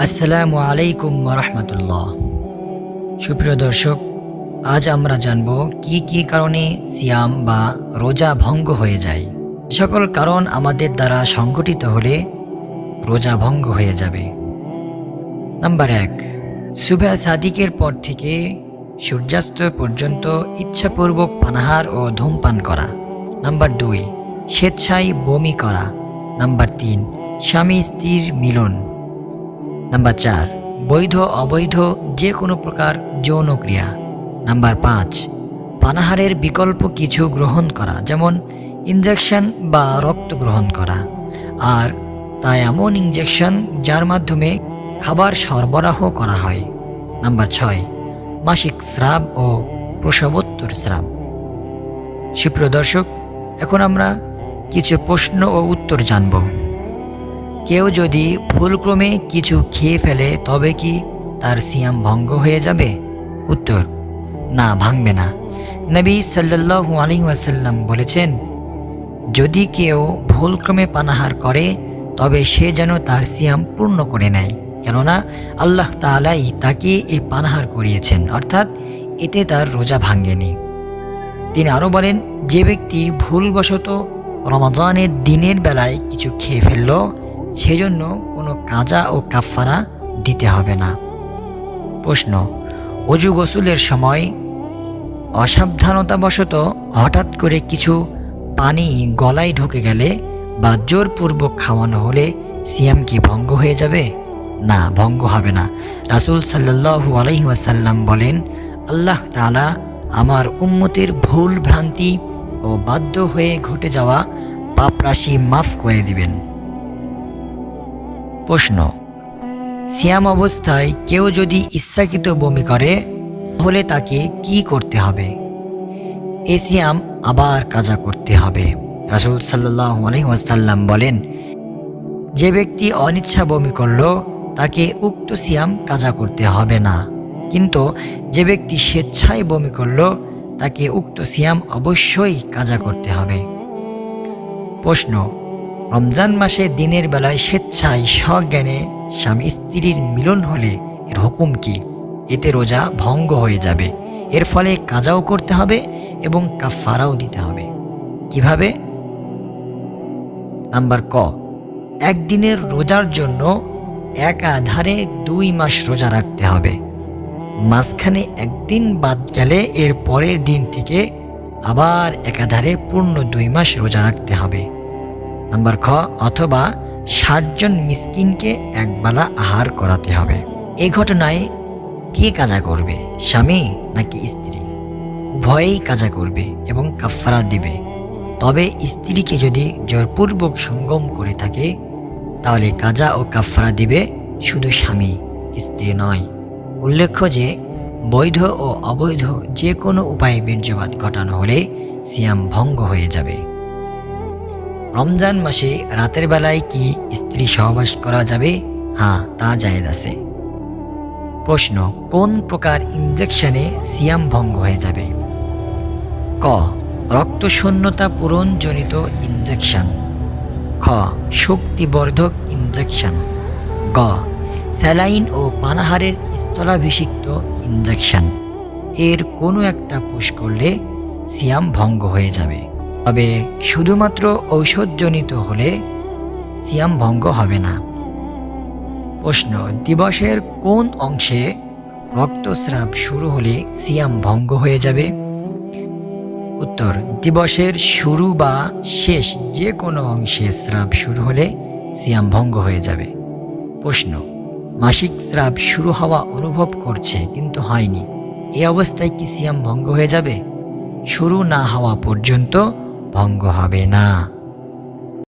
আসসালামু আলাইকুম রহমতুল্লাহ। সুপ্রিয় দর্শক, আজ আমরা জানব কি কি কারণে সিয়াম বা রোজা ভঙ্গ হয়ে যায়। সকল কারণ আমাদের দ্বারা সংঘটিত হলে রোজা ভঙ্গ হয়ে যাবে। নাম্বার এক সুভা সাদিকের পর থেকে সূর্যাস্ত পর্যন্ত ইচ্ছাপূর্বক পানাহার ও ধূমপান করা। নাম্বার দুই, স্বেচ্ছায় বমি করা। নাম্বার তিন, স্বামী স্ত্রীর মিলন। নাম্বার চার, বৈধ, অবৈধ যে কোনো প্রকার যৌন ক্রিয়া। নাম্বার পাঁচ, পানাহারের বিকল্প কিছু গ্রহণ করা, যেমন ইনজেকশন বা রক্ত গ্রহণ করা। আর তা এমন ইনজেকশন যার মাধ্যমে খাবার সরবরাহ করা হয়। নাম্বার ছয়, মাসিক স্রাব ও প্রসবোত্তর স্রাব। সুপ্রিয় দর্শক, এখন আমরা কিছু প্রশ্ন ও উত্তর জানব। কেউ যদি ভুলক্রমে কিছু খেয়ে ফেলে, তবে কি তার সিয়াম ভঙ্গ হয়ে যাবে? উত্তর, না, ভাঙবে না। নবী সাল্লাল্লাহু আলাইহি ওয়াসাল্লাম বলেছেন, যদি কেউ ভুলক্রমে পানাহার করে, তবে সে যেন তার সিয়াম পূর্ণ করে নেয়। কেননা আল্লাহ তাআলাই তাকে এই পানাহার করিয়েছেন, অর্থাৎ এতে তার রোজা ভাঙ্গেনি তিনি আরও বলেন, যে ব্যক্তি ভুলবশত রমাজানের দিনের বেলায় কিছু খেয়ে ফেলল সেজন্য কোনো কাজা ও কাফফারা দিতে হবে না। প্রশ্ন, অজু গোসলের সময় অসাবধানতাবশত হঠাৎ করে কিছু পানি গলায় ঢুকে গেলে বা জোরপূর্বক খাওয়ানো হলে সিয়াম কি ভঙ্গ হয়ে যাবে? না, ভঙ্গ হবে না। রাসূল সাল্লাল্লাহু আলাইহি ওয়াসাল্লাম বলেন, আল্লাহ তাআলা আমার উম্মতের ভুল ভ্রান্তি ও বাধ্য হয়ে ঘটে যাওয়া পাপ রাশি মাফ করে দিবেন। প্রশ্ন। সিয়াম অবস্থায় কেউ যদি ইচ্ছাকৃত বমি করে, তাহলে তাকে কি করতে হবে? এ সিয়াম আবার কাজা করতে হবে। রাসুল সাল্লাহ আলহিহাসাল্লাম বলেন, যে ব্যক্তি অনিচ্ছা বমি করল, তাকে উক্ত সিয়াম কাজা করতে হবে না। কিন্তু যে ব্যক্তি স্বেচ্ছায় বমি করল, তাকে উক্ত সিয়াম অবশ্যই কাজা করতে হবে। প্রশ্ন রমজান মাসে দিনের বেলায় স্বেচ্ছায় স্বজ্ঞানে স্বামী স্ত্রীর মিলন হলে এর হুকুম কি? এতে রোজা ভঙ্গ হয়ে যাবে। এর ফলে কাজাও করতে হবে এবং কাফারাও দিতে হবে। কীভাবে? নাম্বার ক। একদিনের রোজার জন্য একাধারে দুই মাস রোজা রাখতে হবে। মাঝখানে একদিন বাদ গেলে এর পরের দিন থেকে আবার একাধারে পূর্ণ দুই মাস রোজা রাখতে হবে। নাম্বার খ, অথবা ষাটজন মিসকিনকে একবেলা আহার করাতে হবে। এই ঘটনায় কে কাজা করবে, স্বামী নাকি স্ত্রী? উভয়েই কাজা করবে এবং কাফারা দিবে। তবে স্ত্রীকে যদি জোরপূর্বক সঙ্গম করে থাকে, তাহলে কাজা ও কাফারা দিবে শুধু স্বামী, স্ত্রী নয়। উল্লেখ্য যে, বৈধ ও অবৈধ যে কোনো উপায়ে বীর্যপাত ঘটানো হলে সিয়াম ভঙ্গ হয়ে যাবে। রমজান মাসে রাতের বেলায় কি স্ত্রী সহবাস করা যাবে? হ্যাঁ তা জায়েজ আছে। প্রশ্ন, কোন প্রকার ইনজেকশনে সিয়াম ভঙ্গ হয়ে যাবে? ক, রক্তশূন্যতা পূরণজনিত ইনজেকশন খ, শক্তিবর্ধক ইনজেকশন গ, স্যালাইন ও পানাহারের স্থলাভিষিক্ত ইনজেকশন এর কোনো একটা পুশ করলে সিয়াম ভঙ্গ হয়ে যাবে। তবে শুধুমাত্র ঔষধজনিত হলে সিয়াম ভঙ্গ হবে না। প্রশ্ন, দিবসের কোন অংশে রক্তস্রাব শুরু হলে সিয়াম ভঙ্গ হয়ে যাবে? উত্তর, দিবসের শুরু বা শেষ যে কোনো অংশে স্রাব শুরু হলে সিয়াম ভঙ্গ হয়ে যাবে। প্রশ্ন, মাসিক স্রাব শুরু হওয়া অনুভব করছে কিন্তু হয়নি। এই অবস্থায় কি সিয়াম ভঙ্গ হয়ে যাবে? শুরু না হওয়া পর্যন্ত ভঙ্গ হবে না।